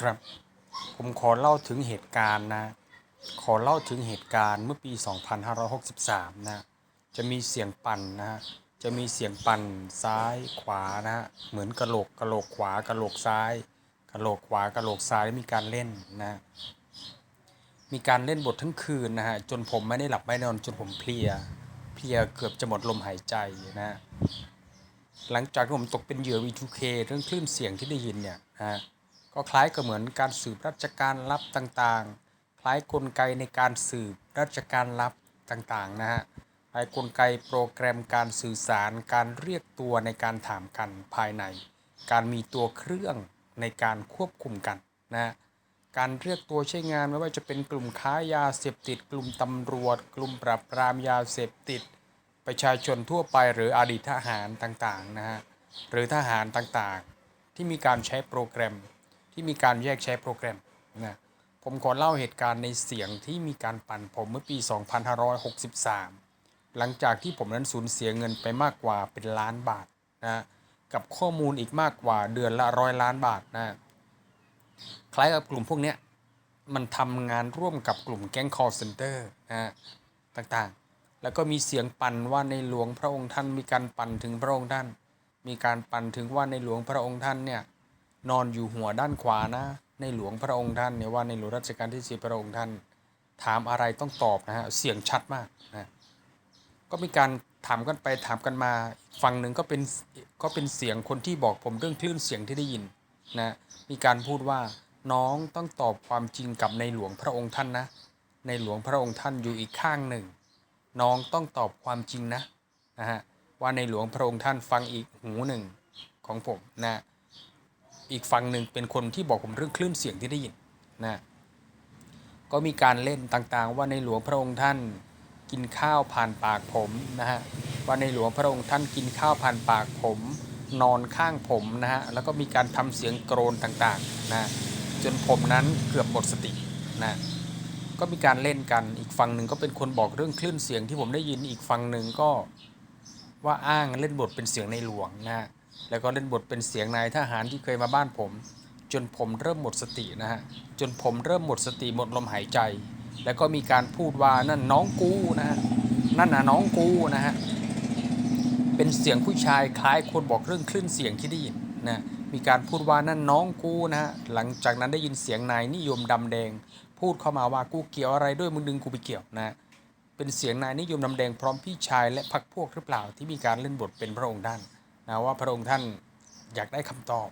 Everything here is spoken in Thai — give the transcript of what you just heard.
ครับ ผมขอเล่าถึงเหตุการณ์นะ ขอเล่าถึงเหตุการณ์เมื่อปี 2563 นะ จะมีเสียงปั่นนะฮะ จะมีเสียงปั่นซ้ายขวานะฮะ เหมือนกระโหลกกระโหลกขวากระโหลกซ้ายกระโหลกขวากระโหลกซ้ายมีการเล่นนะ มีการเล่นบททั้งคืนนะฮะ จนผมไม่ได้หลับไม่นอนจนผมเพลีย เพลียเกือบจะหมดลมหายใจนะฮะหลังจากที่ผมตกเป็นเหยื่อ V2K เรื่องคลื่นเสียงที่ได้ยินเนี่ยนะฮะ ก็คล้ายกับเหมือนการสืบราชการลับต่างๆ คล้ายกลไกในการสืบราชการลับต่างๆนะฮะคล้ายกลไกโปรแกรมการสื่อสารการเรียกตัวในการถามกันภายใน การมีตัวเครื่องในการควบคุมกันนะฮะการเรียกตัวใช้งานไม่ว่าจะเป็นกลุ่มค้ายาเสพติด กลุ่มตำรวจ กลุ่มปราบปรามยาเสพติด ประชาชนทั่วไปหรืออดีตทหารต่างๆนะฮะหรือทหารต่างๆ ที่มีการใช้โปรแกรม ที่มีการแยกใช้โปรแกรมนะผมขอเล่าเหตุการณ์ในเสียงที่มีการปั่นผมเมื่อปี 2563 หลังจากที่ผมนั้นสูญเสียเงินไปมากกว่าเป็นล้านบาทนะกับข้อมูลอีกมากกว่าเดือนละร้อยล้านบาทนะคล้ายกับกลุ่มพวกเนี้ยมันทำงานร่วมกับกลุ่มแก๊ง call center นะต่างๆ แล้วก็มีเสียงปั่นว่าในหลวงพระองค์ท่านมีการปั่นถึงพระองค์ท่าน มีการปั่นถึงว่าในหลวงพระองค์ท่านเนี่ย นอนอยู่หัวด้านขวานะ ในหลวงพระองค์ท่านเนี่ยว่าในหลวงรัชกาลที่สี่พระองค์ท่าน ถามอะไรต้องตอบนะฮะเสียงชัดมากนะก็มีการถามกันไปถามกันมาฝั่งหนึ่งก็เป็นก็เป็นเสียงคนที่บอกผมเรื่องคลื่นเสียงที่ได้ยินนะมีการพูดว่าน้องต้องตอบความจริงกับในหลวงพระองค์ท่านนะ ในหลวงพระองค์ท่านอยู่อีกข้างหนึ่ง น้องต้องตอบความจริงนะนะฮะว่าในหลวงพระองค์ท่านฟังอีกหูหนึ่งของผมนะ อีกฝั่งหนึ่งเป็นคนที่บอกผมเรื่องคลื่นเสียงที่ได้ยินนะก็มีการเล่นต่างๆ ว่าในหลวงพระองค์ท่านกินข้าวผ่านปากผมนะฮะว่าในหลวงพระองค์ท่านกินข้าวผ่านปากผม นอนข้างผมนะฮะแล้วก็มีการทำเสียงโกรนต่างๆนะจนผมนั้นเกือบหมดสตินะก็มีการเล่นกันอีกฝั่งหนึ่งก็เป็นคนบอกเรื่องคลื่นเสียงที่ผมได้ยินอีกฝั่งหนึ่งก็ว่าอ้างเล่นบทเป็นเสียงในหลวงนะฮะ แล้วก็เล่นบทเป็นเสียงนายทหารที่เคยมาบ้านผม จนผมเริ่มหมดสตินะฮะจนผมเริ่มหมดสติหมดลมหายใจ แล้วก็มีการพูดว่านั่นน้องกูนะฮะนั่นน่ะน้องกูนะฮะเป็นเสียงผู้ชายคล้ายคนบอกเรื่องคลื่นเสียงที่ได้ยินนะมีการพูดว่านั่นน้องกูนะฮะหลังจากนั้นได้ยินเสียงนายนิยมดำแดง พูดเข้ามาว่ากูเกี่ยวอะไรด้วยมึงดึงกูไปเกี่ยวนะเป็นเสียงนายนิยมดำแดงพร้อมพี่ชายและพรรคพวกหรือเปล่าที่มีการเล่นบทเป็นพระองค์ท่าน นะว่าพระองค์ท่านอยากได้คำตอบ